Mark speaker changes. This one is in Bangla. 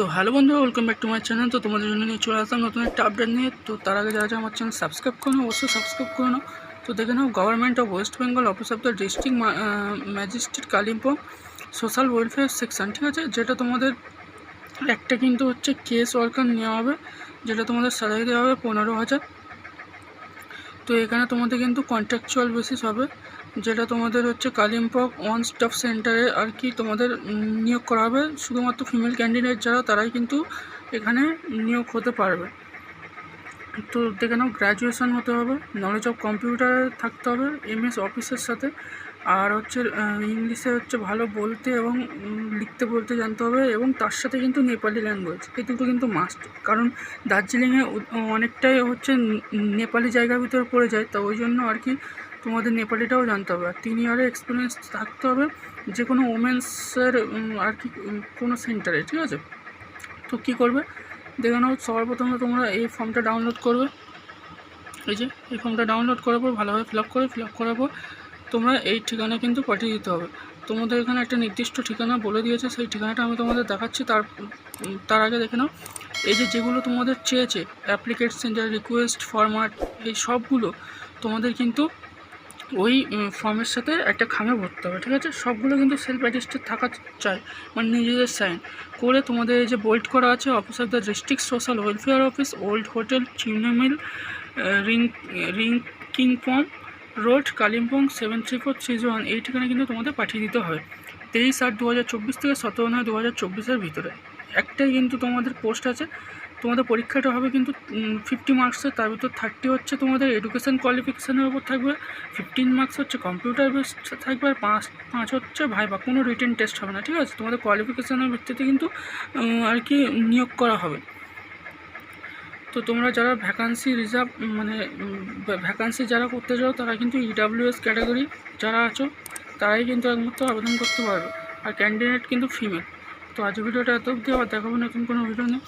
Speaker 1: তো হ্যালো বন্ধুরা welcome back to my channel তো তোমাদের জন্য নিয়ে চলে আসলাম নতুন একটা আপডেট নিয়ে। তো তার আগে যারা আমার চ্যানেল সাবস্ক্রাইব করো অবশ্যই সাবস্ক্রাইব করে নাও। তো দেখে নাও government of West Bengal office of the district magistrate Kalimpong social welfare section ঠিক আছে? যেটা তোমাদের একটা কিন্তু হচ্ছে কেস ওয়ার্কার নেওয়া হবে, যেটা তোমাদের স্যালারি দেওয়া হবে পনেরো হাজার। তো এখানে তোমাদের কিন্তু কন্ট্রাকচুয়াল বেসিস হবে, যেটা তোমাদের হচ্ছে কালিম্পক ওয়ান স্টপ সেন্টারে আর কি তোমাদের নিয়োগ করা হবে। শুধুমাত্র ফিমেল ক্যান্ডিডেট যারা, তারাই কিন্তু এখানে নিয়োগ হতে পারবে। তো দেখে নাও গ্র্যাজুয়েশন হতে হবে নলেজ অফ কম্পিউটার থাকতে হবে এমএস অফিসের সাথে। আর হচ্ছে ইংলিশে হচ্ছে ভালো বলতে এবং লিখতে বলতে জানতে হবে এবং তার সাথে কিন্তু নেপালি ল্যাঙ্গুয়েজ এই দুটো কিন্তু মাস্ট কারণ দার্জিলিংয়ে অনেকটাই হচ্ছে নেপালি জায়গার ভিতরে পড়ে যায়, তো ওই জন্য আর কি তোমাদের নেপালিটাও জানতে হবে। আর তিন ইয়ারের এক্সপিরিয়েন্স থাকতে হবে যে কোনো ওমেন্সের আর কি কোনো সেন্টারে ঠিক আছে? তো কী করবে? দেখে নাও সবার প্রথমে তোমরা এই ফর্মটা ডাউনলোড করবে। এই যে, এই ফর্মটা ডাউনলোড করার পর ভালোভাবে ফিল আপ করে ফিল আপ করার পর তোমরা এই ঠিকানা কিন্তু পাঠিয়ে দিতে হবে। তোমাদের এখানে একটা নির্দিষ্ট ঠিকানা বলে দিয়েছে। সেই ঠিকানাটা আমি তোমাদের দেখাচ্ছি। তার তার আগে দেখে নাও। এই যে যেগুলো তোমাদের চেয়েছে অ্যাপ্লিকেশন যা রিকোয়েস্ট ফরম্যাট এই সবগুলো তোমাদের কিন্তু ওই ফর্মের সাথে একটা খামে ভরতে হবে, ঠিক আছে? সবগুলো কিন্তু সেলফ অ্যাটেস্টেড থাকা চাই মানে নিজেদের সাইন করে তোমাদের যে বোল্ড করা আছে office of the district social welfare office old hotel চিউনামিল ring Rinkingpong road Kalimpong seven three four three one এই ঠিকানা কিন্তু তোমাদের পাঠিয়ে দিতে হবে। তেইশ আট দু হাজার চব্বিশ থেকে সতেরো নয় দু হাজার চব্বিশের ভিতরে। একটাই কিন্তু তোমাদের পোস্ট আছে। তোমাদের পরীক্ষাটা হবে কিন্তু ফিফটি মার্কসের তার ভিতর থার্টি হচ্ছে তোমাদের এডুকেশন কোয়ালিফিকেশানের উপর থাকবে। ফিফটিন মার্কস হচ্ছে কম্পিউটার বেস থাকবে। আর পাঁচ পাঁচ হচ্ছে ভাইবা। কোনো রিটেন টেস্ট হবে না, ঠিক আছে? তোমাদের কোয়ালিফিকেশানের ভিত্তিতে কিন্তু আর কি নিয়োগ করা হবে। তো তোমরা যারা ভ্যাকান্সি রিজার্ভ মানে ভ্যাকান্সি যারা করতে চাও, তারা কিন্তু ইডাব্লিউএস ক্যাটাগরি যারা আছো, তারাই কিন্তু একমাত্র আবেদন করতে পারবে। আর ক্যান্ডিডেট কিন্তু ফিমেল তো আজ ভিডিওটা এত অবধি আবার দেখাবো নতুন কোনো ভিডিও নেই